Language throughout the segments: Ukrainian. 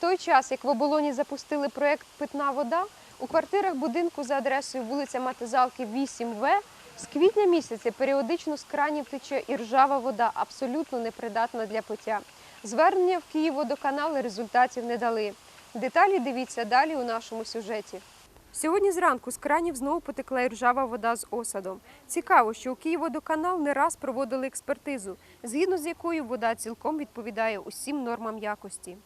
той час, як в оболоні запустили проєкт Питна вода, у квартирах будинку за адресою вулиця Матизалки 8В з квітня місяця періодично з кранів тече і ржава вода, абсолютно непридатна для пиття. Звернення в Київводоканал результатів не дали. Деталі дивіться далі у нашому сюжеті. Сьогодні зранку з кранів знову потекла і ржава вода з осадом. Цікаво, що у Київводоканал не раз проводили експертизу, згідно з якою вода цілком відповідає усім нормам якості.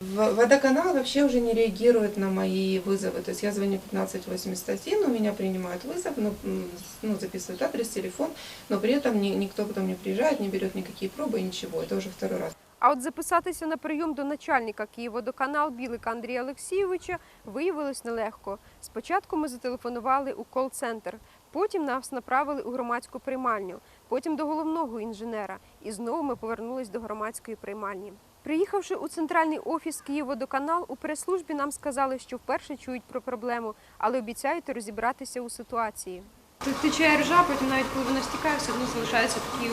В- Водоканал вообще уже не реагирует на мои вызовы. То есть я звоню 1581, у меня принимают вызов, ну, м, ну, записывают адрес, телефон, но при этом ни- никто потом не приезжает, не берет никакие пробы, ничего. Это уже второй раз. А от записатися на прийом до начальника Київводоканал Білика Андрія Олексійовича виявилось нелегко. Спочатку ми зателефонували у кол-центр, потім нас направили у громадську приймальню, потім до головного інженера, і знову ми повернулись до громадської приймальні. Приїхавши у центральний офіс Київводоканал, у прес-службі нам сказали, що вперше чують про проблему, але обіцяють розібратися у ситуації. Тут тече ржа, потім навіть коли вона стікає, все одно залишається такий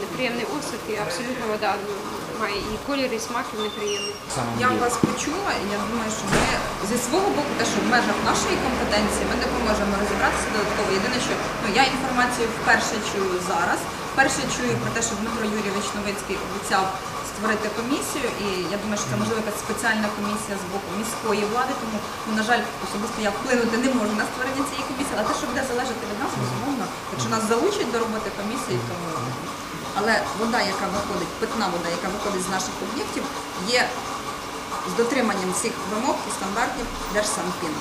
неприємний осад, і абсолютно вода ну, має і колір, і смак і неприємний. Я вас почула, і я думаю, що ми зі свого боку, те, що в межах нашої компетенції, ми допоможемо розібратися додатково. Єдине, що ну я інформацію вперше чую зараз. Вперше чую про те, що Дмитро Юрійович Новицький обіцяв створити комісію, і я думаю, що це можливо якась спеціальна комісія з боку міської влади. Тому ну, на жаль, особисто я вплинути не можу на створення цієї комісії, але те, що буде залежати від нас, безумовно, якщо нас залучать до роботи комісії, то але вода, яка виходить, питна вода, яка виходить з наших об'єктів, є з дотриманням всіх вимог і стандартів Держсанпіну.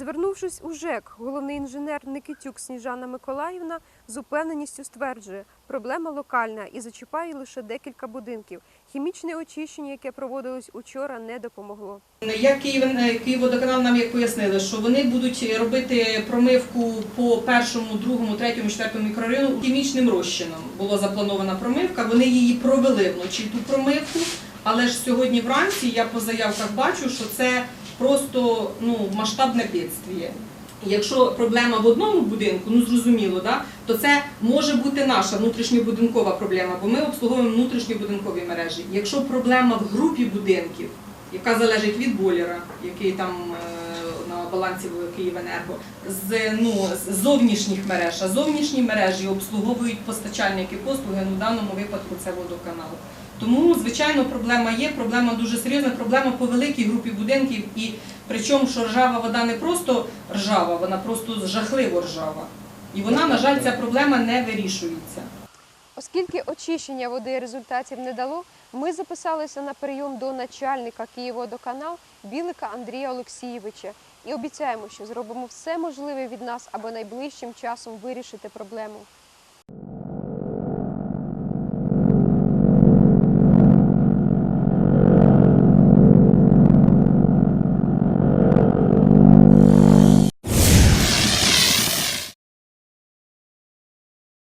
Звернувшись у ЖЕК, головний інженер Никитюк Сніжана Миколаївна з упевненістю стверджує, проблема локальна і зачіпає лише декілька будинків. Хімічне очищення, яке проводилось учора, не допомогло. Як Київ, Київводоканал нам як пояснили, що вони будуть робити промивку по першому, другому, третьому, четвертому мікрорайону хімічним розчином. Була запланована промивка. Вони її провели вночі ту промивку, але ж сьогодні вранці я по заявках бачу, що це просто ну масштабне бідствіє. Якщо проблема в одному будинку, ну зрозуміло, да, то це може бути наша внутрішньобудинкова проблема, бо ми обслуговуємо внутрішньобудинкові мережі. Якщо проблема в групі будинків, яка залежить від бойлера, який там е, на балансі Київенерго, з ну з зовнішніх мереж, а зовнішні мережі обслуговують постачальники послуги. Ну в даному випадку це водоканал. Тому, звичайно, проблема є. Проблема дуже серйозна. Проблема по великій групі будинків. І причому, що ржава вода не просто ржава, вона просто жахливо ржава. І вона, на жаль, ця проблема не вирішується. Оскільки очищення води результатів не дало, ми записалися на прийом до начальника Київводоканал Білика Андрія Олексійовича і обіцяємо, що зробимо все можливе від нас, аби найближчим часом вирішити проблему.